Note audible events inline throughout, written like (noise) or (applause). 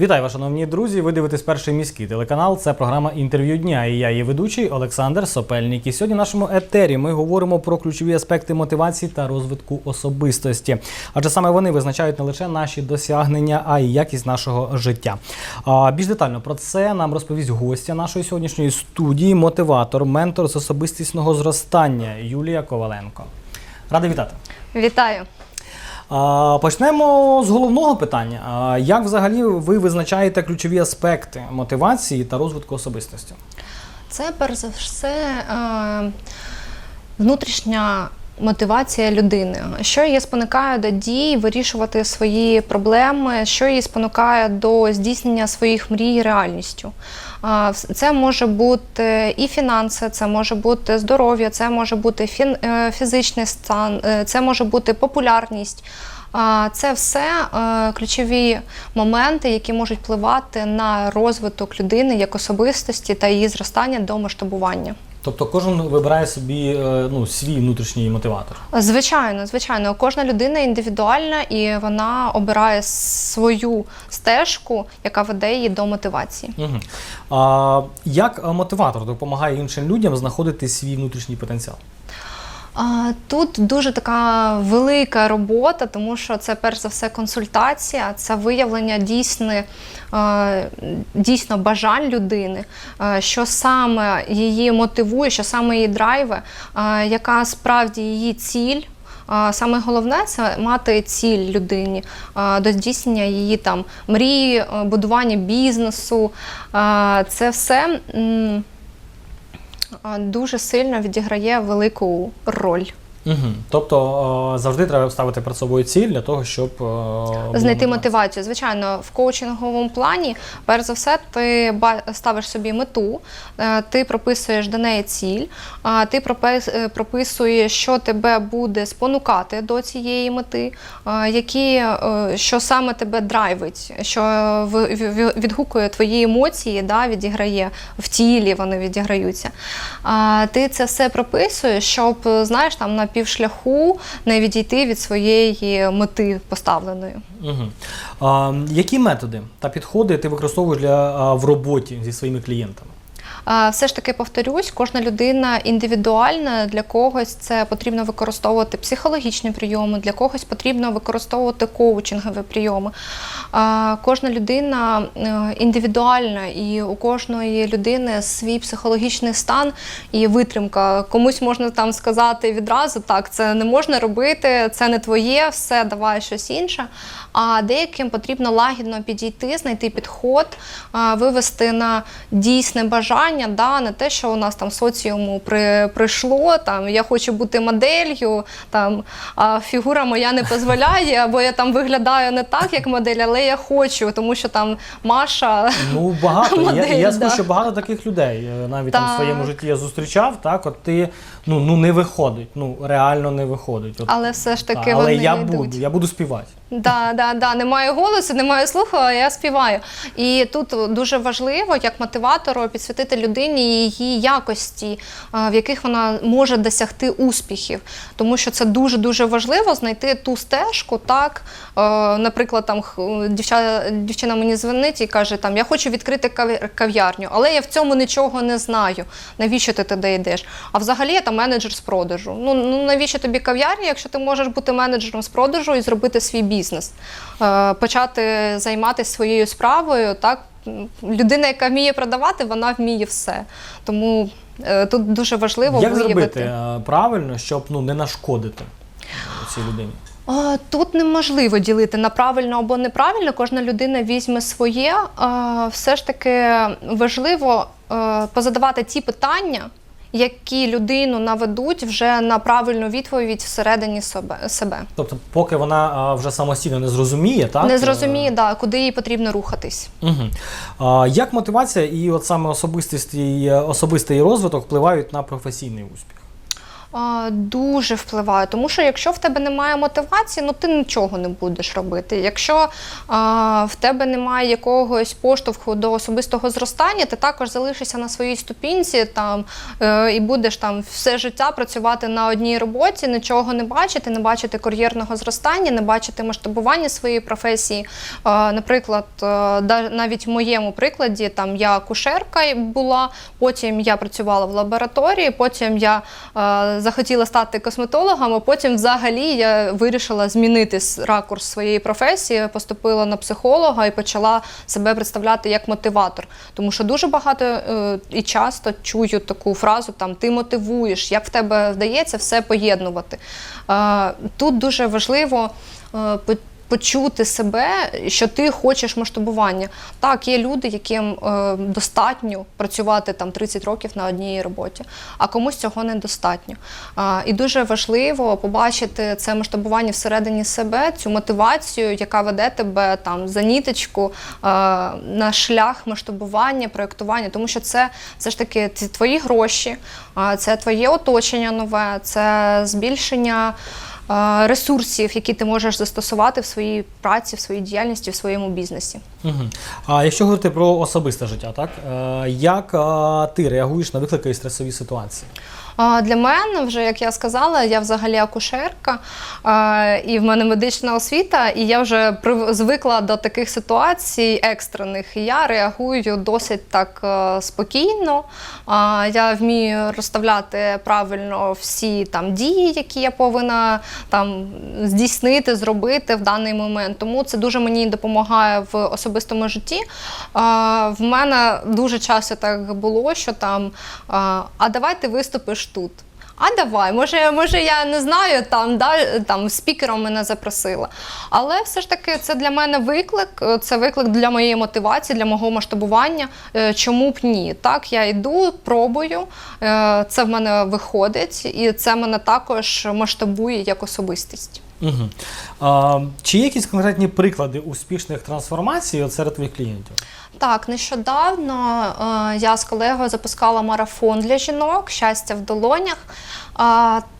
Вітаю, вас, шановні друзі. Ви дивитесь перший міський телеканал. Це програма інтерв'ю дня. І я її ведучий Олександр Сопельник. І сьогодні в нашому етері ми говоримо про ключові аспекти мотивації та розвитку особистості. Адже саме вони визначають не лише наші досягнення, а й якість нашого життя. А більш детально про це нам розповість гостя нашої сьогоднішньої студії, мотиватор, ментор з особистісного зростання Юлія Коваленко. Радий вітати. Вітаю. Почнемо з головного питання. Як взагалі ви визначаєте ключові аспекти мотивації та розвитку особистості? Це перш за все е, внутрішня мотивація людини, що її спонукає до дій, вирішувати свої проблеми, що її спонукає до здійснення своїх мрій реальністю. Це може бути і фінанси, це може бути здоров'я, це може бути е, фізичний стан, е, це може бути популярність. Це все е, ключові моменти, які можуть впливати на розвиток людини як особистості та її зростання до масштабування. Тобто кожен вибирає собі е, ну, свій внутрішній мотиватор. Звичайно, звичайно, кожна людина індивідуальна і вона обирає свою стежку, яка веде її до мотивації. Угу. А, як мотиватор допомагає іншим людям знаходити свій внутрішній потенціал? Тут дуже така велика робота, тому що це перш за все консультація, це виявлення дійсне, дійсно бажань людини, що саме її мотивує, що саме її драйве, яка справді її ціль. Саме головне це мати ціль людині до здійснення її там мрії, будування бізнесу. Це все дуже сильно відіграє велику роль. Угу. Тобто е, завжди треба ставити перед собою ціль для того, щоб е, Знайти мотивацію. Звичайно, в коучинговому плані, перш за все, ти ставиш собі мету, е, ти прописуєш до неї ціль, ти прописуєш, що тебе буде спонукати до цієї мети, які, що саме тебе драйвить, що відгукує твої емоції, да, відіграє в тілі, вони відіграються. Ти це все прописуєш, щоб знаєш там на півшляху не відійти від своєї мети поставленої. Угу. А, які методи та підходи ти використовуєш для, в роботі зі своїми клієнтами? Все ж таки повторюсь, кожна людина індивідуальна. Для когось це потрібно використовувати психологічні прийоми, для когось потрібно використовувати коучингові прийоми. Кожна людина е, індивідуальна, і у кожної людини свій психологічний стан і витримка. Комусь можна там сказати відразу, так, це не можна робити, це не твоє, все, давай щось інше. А деяким потрібно лагідно підійти, знайти підход, вивести на дійсне бажання, да, не те, що у нас там соціуму при, прийшло, там я хочу бути моделлю, там а фігура моя не дозволяє, або я там виглядаю не так, як модель, але я хочу, тому що там Маша. Ну, багато. я, Модель, я да. скажу, що багато таких людей. е, Навіть там в своєму житті я зустрічав, так, от ти ну, ну не виходить, ну реально не виходить. От, Але все ж таки та, але вони я йдуть. буду, я буду співати. Да, да, да, немає голосу, немає слуху, а я співаю. І тут дуже важливо, як мотиватору, підсвітити людині її якості, в яких вона може досягти успіхів. Тому що це дуже дуже важливо знайти ту стежку. Так, Е, наприклад, там дівча, дівчина мені дзвонить і каже: там я хочу відкрити кав'я- кав'ярню, але я в цьому нічого не знаю. Навіщо ти туди йдеш? А взагалі я там менеджер з продажу. Ну, ну навіщо тобі кав'ярня, якщо ти можеш бути менеджером з продажу і зробити свій бізнес, Е, почати займатися своєю справою, так. Людина, яка вміє продавати, вона вміє все. Тому е, тут дуже важливо Як виявити. зробити е, правильно, щоб ну, не нашкодити цій людині? А, Тут неможливо ділити на правильно або неправильно. Кожна людина візьме своє. А, Все ж таки важливо е, позадавати ті питання, які людину наведуть вже на правильну відповідь всередині себе. себе. Тобто, поки вона вже самостійно не зрозуміє, так? Не зрозуміє, да, куди їй потрібно рухатись. Угу. А, як мотивація і от саме особистість і е, особистий розвиток впливають на професійний успіх? Дуже впливає, тому що якщо в тебе немає мотивації, ну ти нічого не будеш робити. Якщо а, в тебе немає якогось поштовху до особистого зростання, ти також залишишся на своїй ступінці там е, і будеш там все життя працювати на одній роботі, нічого не бачити, не бачити кар'єрного зростання, не бачити масштабування своєї професії. А, наприклад, е, навіть в моєму прикладі там я акушерка була, потім я працювала в лабораторії, потім я е, захотіла стати косметологом, а потім взагалі я вирішила змінити ракурс своєї професії, поступила на психолога і почала себе представляти як мотиватор. Тому що дуже багато е, і часто чую таку фразу: там ти мотивуєш, як в тебе вдається все поєднувати. Тут дуже важливо. е, Почути себе, що ти хочеш масштабування. Так, є люди, яким е, достатньо працювати там 30 років на одній роботі, а комусь цього недостатньо. А, і дуже важливо побачити це масштабування всередині себе, цю мотивацію, яка веде тебе там за ніточку е, на шлях масштабування, проєктування, тому що це все ж таки ці твої гроші, а, це твоє оточення нове, це збільшення е, ресурсів, які ти можеш застосувати в своїй праці, в своїй діяльності, в своєму бізнесі. Угу. А якщо говорити про особисте життя, так е, як е, ти реагуєш на виклики і стресові ситуації? Для мене, вже як я сказала, я взагалі акушерка, і в мене медична освіта, і я вже звикла до таких ситуацій екстрених. Я реагую досить так е, спокійно. Я вмію розставляти правильно всі там дії, які я повинна там здійснити, зробити в даний момент. Тому це дуже мені допомагає в особистому житті. А, В мене дуже часто так було, що там а давай ти виступиш тут. А давай, може, може, я не знаю, там, да, там спікером мене запросила. Але все ж таки це для мене виклик, е, це виклик для моєї мотивації, для мого масштабування. Е, Чому б ні? Так, я йду, пробую, е, це в мене виходить, і це мене також масштабує як особистість. Угу. А, чи є якісь конкретні приклади успішних трансформацій от серед твоїх клієнтів? Так, нещодавно я з колегою запускала марафон для жінок Щастя в долонях.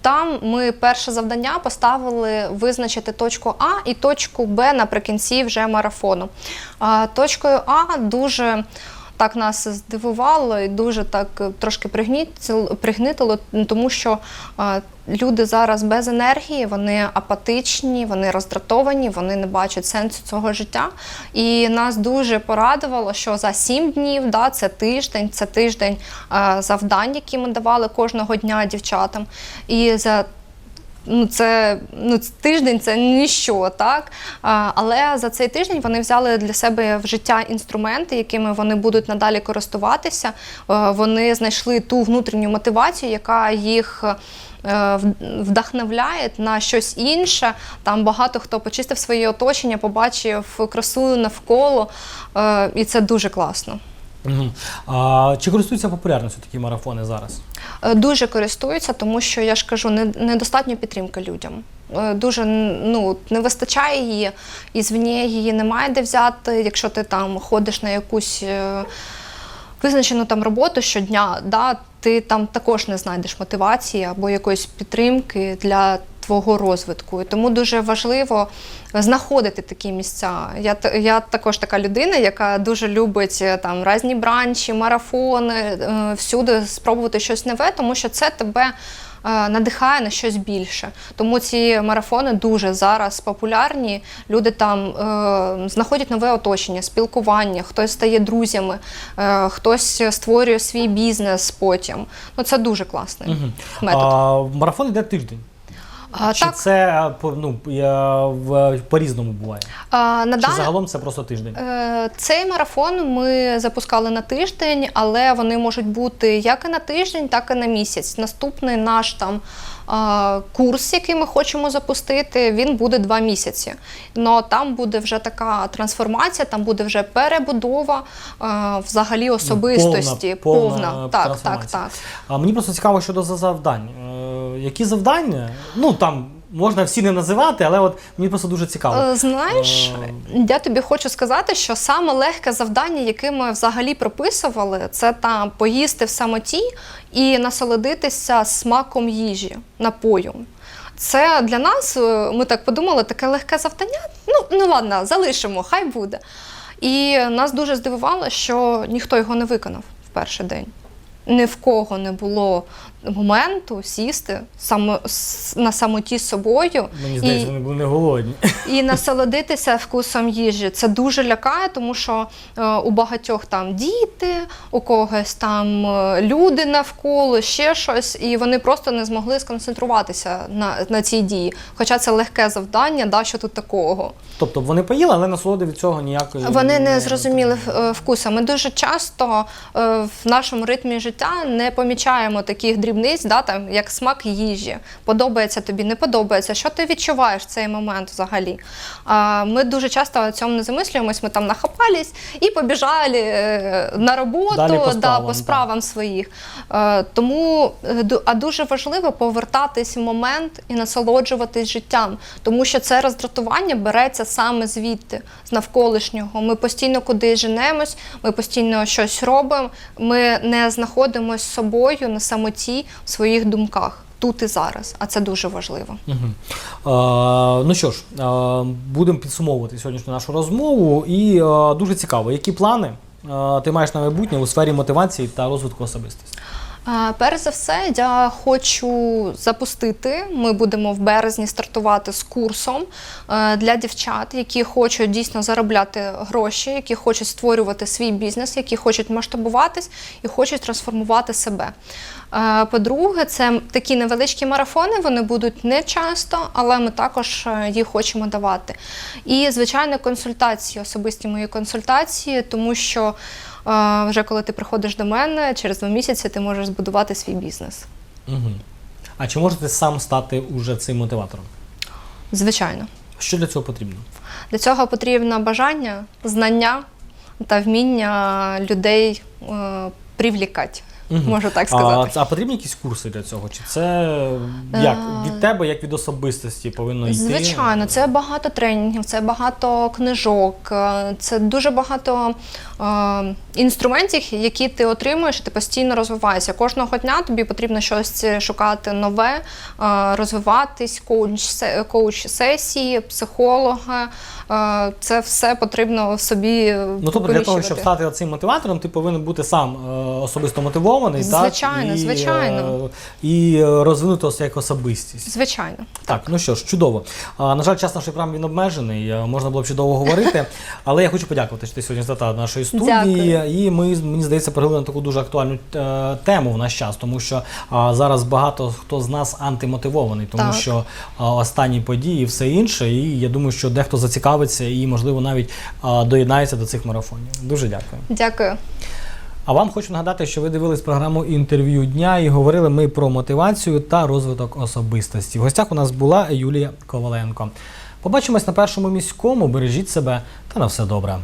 Там ми перше завдання поставили визначити точку А і точку Б наприкінці вже марафону. Точкою А дуже так нас здивувало і дуже так е, трошки пригнітило тому що е, люди зараз без енергії, вони апатичні, вони роздратовані, вони не бачать сенсу цього життя. І нас дуже порадувало, що за сім днів, да, це тиждень, це тиждень е, завдань, які ми давали кожного дня дівчатам. І за Ну, це ну, тиждень це ніщо, так? Але за цей тиждень вони взяли для себе в життя інструменти, якими вони будуть надалі користуватися. Е, Вони знайшли ту внутрішню мотивацію, яка їх. е, Вдохновляє на щось інше. Там багато хто почистив своє оточення, побачив красу навколо, е, і це дуже класно. Угу. А, чи користуються популярністю такі марафони зараз? Е, Дуже користуються, тому що я ж кажу, не- недостатньо підтримки людям. Е, Дуже ну, не вистачає її, і звні її немає де взяти. Якщо ти там ходиш на якусь е, визначену там роботу щодня, да, ти там також не знайдеш мотивації або якоїсь підтримки для твого розвитку. І тому дуже важливо знаходити такі місця. Я, я також така людина, яка дуже любить е, там різні бранчі, марафони, е, всюди спробувати щось нове, тому що це тебе. е, Надихає на щось більше, тому ці марафони дуже зараз популярні. Люди там е, знаходять нове оточення, спілкування, хтось стає друзями, е, хтось створює свій бізнес потім. Ну це дуже класний Угу. метод. А, марафон йде тиждень. А, чи так, це е, ну, по-різному буває? а, на Чи дан- загалом це просто тиждень? Е, Цей марафон ми запускали на тиждень, але вони можуть бути як і на тиждень, так і на місяць. Наступний наш там курс, який ми хочемо запустити, він буде два місяці. Но там буде вже така трансформація, там буде вже перебудова взагалі особистості. Ну, повна- повна Так, так, так. А мені просто цікаво щодо за- завдань. Які завдання? Ну там можна всі не називати, але от мені просто дуже цікаво. Е, Знаєш, Е, я тобі хочу сказати, що саме легке завдання, яке ми взагалі прописували, це там поїсти в самоті і насолодитися смаком їжі, напою. Це для нас, е, ми так подумали, таке легке завдання. Ну, ну ладно, залишимо, хай буде. І нас дуже здивувало, що ніхто його не виконав в перший день. Ні в кого не було моменту сісти само, на самоті з собою. Мені здається, і- вони були не голодні. і насолодитися вкусом їжі. Це дуже лякає, тому що е, у багатьох там діти, у когось там е, люди навколо, ще щось, і вони просто не змогли сконцентруватися на, на цій дії. Хоча це легке завдання, да, що тут такого. Тобто вони поїли, але насолоди від цього ніякої Вони не зрозуміли е, вкуса. Ми дуже часто е, в нашому ритмі життя не помічаємо таких дрібниць, да, там, як смак їжі. Подобається тобі, не подобається. Що ти відчуваєш в цей момент взагалі? А Ми дуже часто цьому не замислюємось, ми там нахапались і побіжали е, на роботу Далі по да, справам, по так. справам своїх. Е, Тому е, а дуже важливо повертатись в момент і насолоджуватись життям, тому що це роздратування береться саме звідти, з навколишнього. Ми постійно кудись женемось, ми постійно щось робимо. Ми не знаходимося з собою на самоті в своїх думках тут і зараз. А це дуже важливо. Угу. Е, ну що ж, е, будемо підсумовувати сьогоднішню нашу розмову. І е, дуже цікаво, які плани е, ти маєш на майбутнє у сфері мотивації та розвитку особистості? Перш за все, я хочу запустити. Ми будемо в березні стартувати з курсом е, для дівчат, які хочуть дійсно заробляти гроші, які хочуть створювати свій бізнес, які хочуть масштабуватись і хочуть трансформувати себе. Е, По-друге, це такі невеличкі марафони. Вони будуть не часто, але ми також е, їх хочемо давати. І звичайно, консультації, особисті мої консультації, тому що. Вже коли ти приходиш до мене, через два місяці ти можеш збудувати свій бізнес. Угу. А чи можеш ти сам стати уже цим мотиватором? Звичайно. Що для цього потрібно? Для цього потрібно бажання, знання та вміння людей е, привлікати, Мгм. можу так сказати. а потрібні якісь курси для цього? Чи це як Е, від тебе, як від особистості повинно йти? Звичайно, це багато тренінгів, це багато книжок, е, це дуже багато е, інструментів, які ти отримуєш, і ти постійно розвиваєшся. Кожного дня тобі потрібно щось шукати нове, е, розвиватись, коуч, коуч-сесії, психолога. Е, це все потрібно в собі. Ну тобто для того, щоб стати цим мотиватором, ти повинен бути сам е, особисто мотивований, Звичайно, так? І, звичайно. е, і розвинути ось як особистість. Звичайно. Так, ну що ж, чудово. А, на жаль, час нашої програми він обмежений. е, Можна було б ще довго говорити. (laughs) Але я хочу подякувати, що ти сьогодні до нашої студії. Дякую. І ми, мені здається, проговорили на таку дуже актуальну е, тему в наш час, тому що а, зараз багато хто з нас антимотивований, тому Так. що а, останні події і все інше. І я думаю, що дехто зацікавиться і, можливо, навіть а, доєднається до цих марафонів. Дуже дякую. Дякую. А вам хочу нагадати, що ви дивились програму інтерв'ю дня і говорили ми про мотивацію та розвиток особистості. В гостях у нас була Юлія Коваленко. Побачимось на першому міському. Бережіть себе та на все добре.